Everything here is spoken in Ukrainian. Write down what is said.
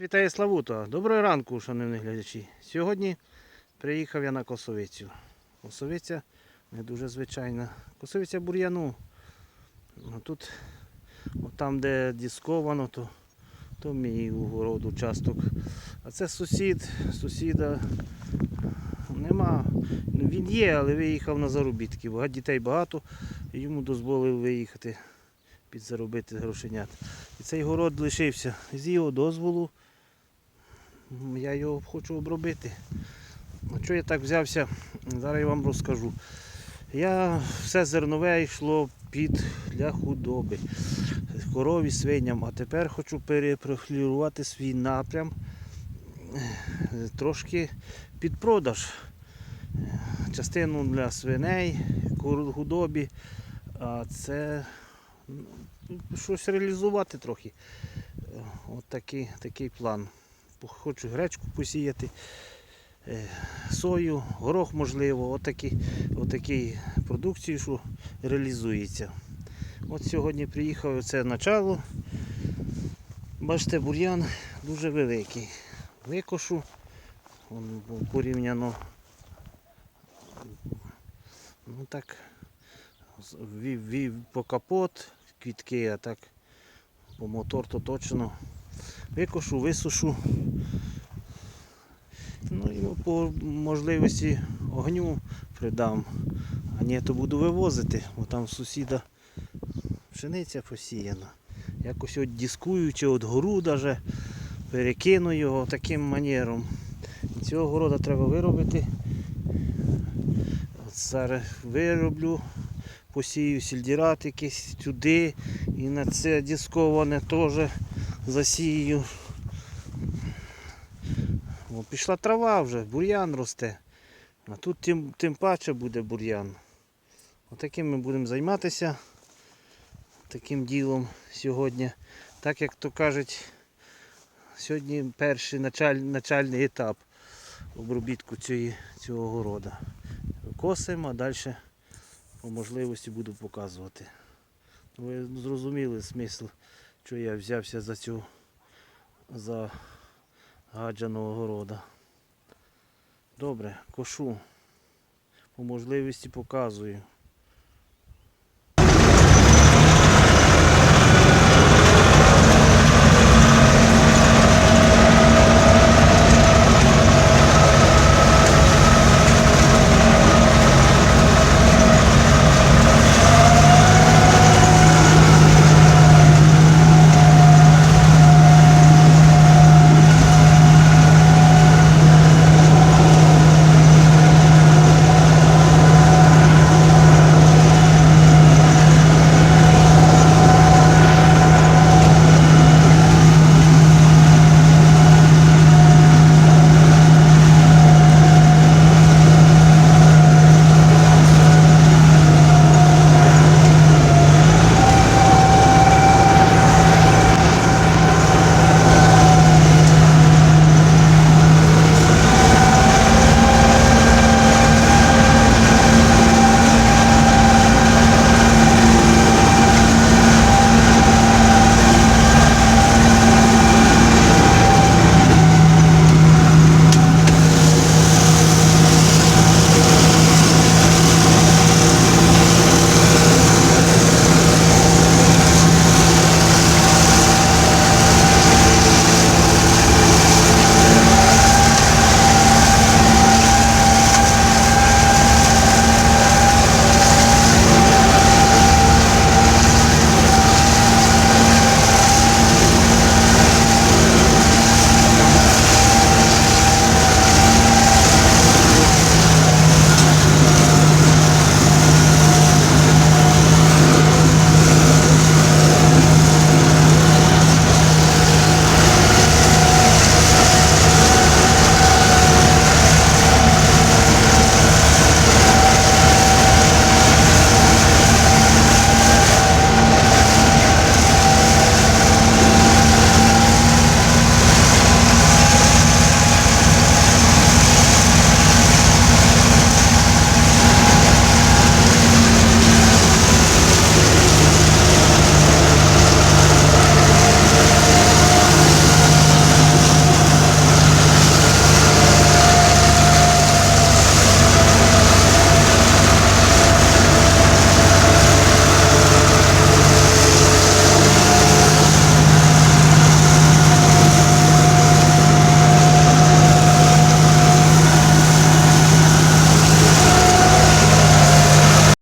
Вітаю Славуто. Доброго ранку, шановні глядачі. Сьогодні приїхав я на косовицю. Косовиця не дуже звичайна. Косовиця бур'яну. Ну, Тут, там, де дисковано, то, то мій угород участок. А це сусід, сусіда нема. Ну, Він є, але виїхав на заробітки. Багато дітей багато, і йому дозволили виїхати підзаробити грошенят. І цей город лишився з його дозволу. Я його хочу обробити. А чого я так взявся? Зараз я вам розкажу. Я все зернове йшло під для худоби, корові, свиням, а тепер хочу перепрофілювати свій напрям трошки під продаж. Частину для свиней, худобі, а це ну, щось реалізувати трохи. Е, От такий, такий план. Хочу гречку посіяти, е, сою, горох можливо, отакі, отакі продукції, що реалізується. От сьогодні приїхав це начало. Бачите, бур'ян дуже великий. Викошу, он був порівняно. Ну так, вів, вів по капот, квітки, а так по мотор то точно. Викошу, висушу. Ну і по можливості огню придам. А ні, то буду вивозити, бо там сусіда пшениця посіяна. Якось от дискуючи от гору даже, перекину його таким манером. Цього города треба виробити. От зараз вироблю, посію сільдірат якийсь сюди і на це дисковане теж засію. О, пішла трава вже, бур'ян росте. А тут тим, тим паче буде бур'ян. Отаким ми будемо займатися таким ділом сьогодні. Так як то кажуть, сьогодні перший началь, начальний етап обробітку цієї, цього города. Косимо, а далі по можливості буду показувати. Ви зрозуміли смисл, що я взявся за цю за гаджану огорода. Добре, кошу. По можливості показую.